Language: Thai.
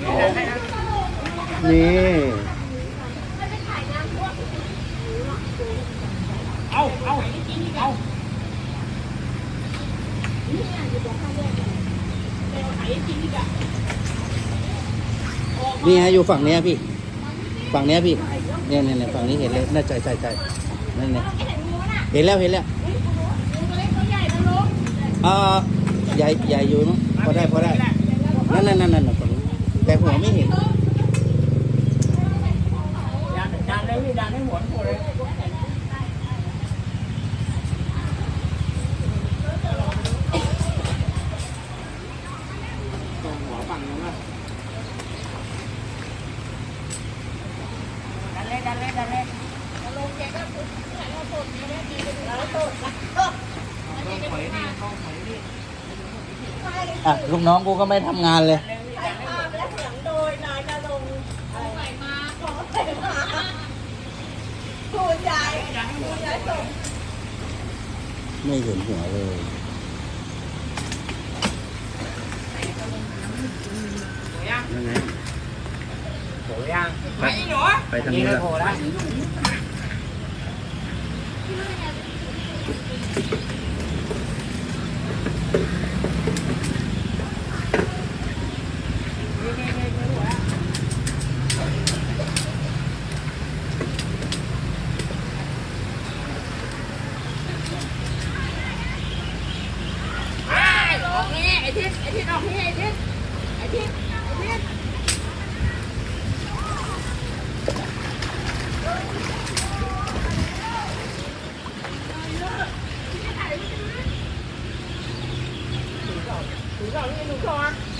นี่เอาเอาเอานี่ฮะอยู่ฝั่งเนี้ยพี่ ฝั่งเนี้ยพี่เนี่ยเนี่ยเนี่ยฝั่งนี้เห็นเลยน่าใจใจใจนั่นเนี่ยเห็นแล้วเห็นแล้วอ่อใหญ่ใหญ่อยู่เนอะพอได้พอได้นั่นนั่นนั่นนั่นฝั่งนี้ แต่หัวไม่เห็นดันดันเลยพี่ดันให้หัวหมดเลยตรงหัวฝั่งนู้นอะดันเลยดันเลยดันเลยอะลูกน้องกูก็ไม่ทำงานเลย ไม่เห็นหัวเลยนั่นไงโผล่ยังไปไปทางนู้นนี่ละโผล่แล้ว อ้ทิศไอ้ทิศออกที่ไอ้ทิศไอ้ทิศไอ้ทิศ你让你弄啥？